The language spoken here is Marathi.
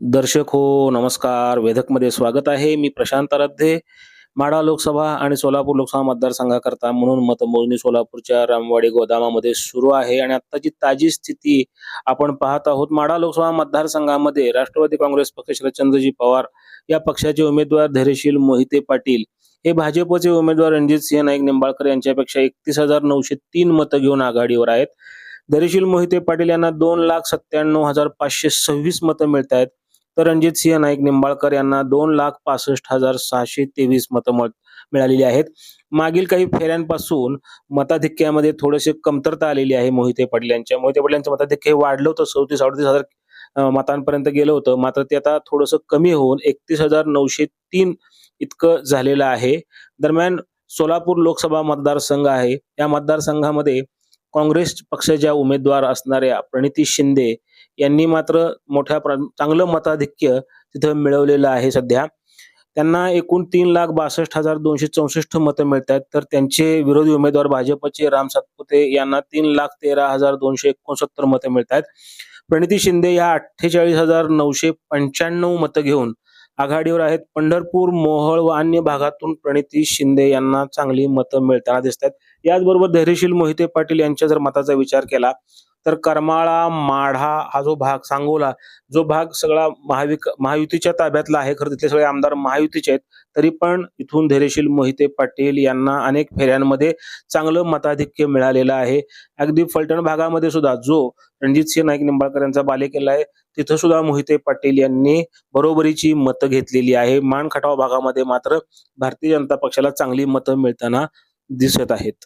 दर्शक हो नमस्कार. वेधकमध्ये स्वागत आहे. मी प्रशांत आराध्ये. माढा लोकसभा आणि सोलापूर लोकसभा मतदारसंघाकरता म्हणून मतमोजणी सोलापूरच्या रामवाडी गोदामामध्ये सुरू आहे. आणि आत्ताची ताजी स्थिती आपण पाहत आहोत. माढा लोकसभा मतदारसंघामध्ये राष्ट्रवादी काँग्रेस पक्ष शरदचंद्रजी पवार या पक्षाचे उमेदवार धैर्यशील मोहिते पाटील हे भाजपचे उमेदवार रणजित सिंह नाईक निंबाळकर यांच्यापेक्षा एकतीस हजार नऊशे तीन मतं घेऊन आघाडीवर आहेत. धैर्यशील मोहिते पाटील यांना दोन लाख सत्त्याण्णव हजार पाचशे सव्वीस मतं मिळत आहेत तर रणजित सिंह नाईक निंबाळकर यांना दोन लाख पासष्ट हजार सहाशे तेवीस मतं मिळालेली आहेत. मागील काही फेऱ्यांपासून मताधिक्यामध्ये थोडेसे कमतरता आलेली आहे मोहिते पाटील यांच्या. मोहिते पाटील यांचं मताधिक्य हे वाढलं होतं चौतीस अडतीस हजार मतांपर्यंत गेलं होतं. मात्र ते आता थोडंसं कमी होऊन एकतीस हजार नऊशे तीन इतकं झालेलं आहे. दरम्यान सोलापूर लोकसभा मतदारसंघ आहे. या मतदारसंघामध्ये काँग्रेस पक्षाच्या उमेदवार असणाऱ्या प्रणिती शिंदे यांनी मात्र मोठ्या चांगलं मताधिक्य तिथं मिळवलेलं आहे सध्या. त्यांना एकूण तीन लाख बासष्ट हजार दोनशे चौसष्ट मतं मिळतात तर त्यांचे विरोधी उमेदवार भाजपचे राम सातपुते यांना तीन लाख तेरा हजार दोनशे एकोणसत्तर मतं मिळतात प्रणिती शिंदे या अठ्ठेचाळीस हजार नऊशे पंच्याण्णव मतं घेऊन आघाडीवर आहेत. पंढरपूर मोहळ व अन्य भागातून प्रणिती शिंदे यांना चांगली मतं मिळताना दिसतात याचबरोबर धैर्यशील मोहिते पाटील यांच्या जर मताचा विचार केला तर करमाळा माढा हा जो भाग सांगोला जो भाग सगळा महाविक महायुतीच्या ताब्यातला आहे. खरं तिथले सगळे आमदार महायुतीचे आहेत. तरी पण इथून धैर्यशील मोहिते पाटील यांना अनेक फेऱ्यांमध्ये चांगलं मताधिक्य मिळालेलं आहे. अगदी फलटण भागामध्ये सुद्धा जो रणजितसिंह नाईक निंबाळकर यांचा बालेकिल्ला आहे तिथं सुद्धा मोहिते पाटील यांनी बरोबरीची मतं घेतलेली आहे. मान खटाव भागामध्ये मात्र भारतीय जनता पक्षाला चांगली मतं मिळताना दिसत आहेत.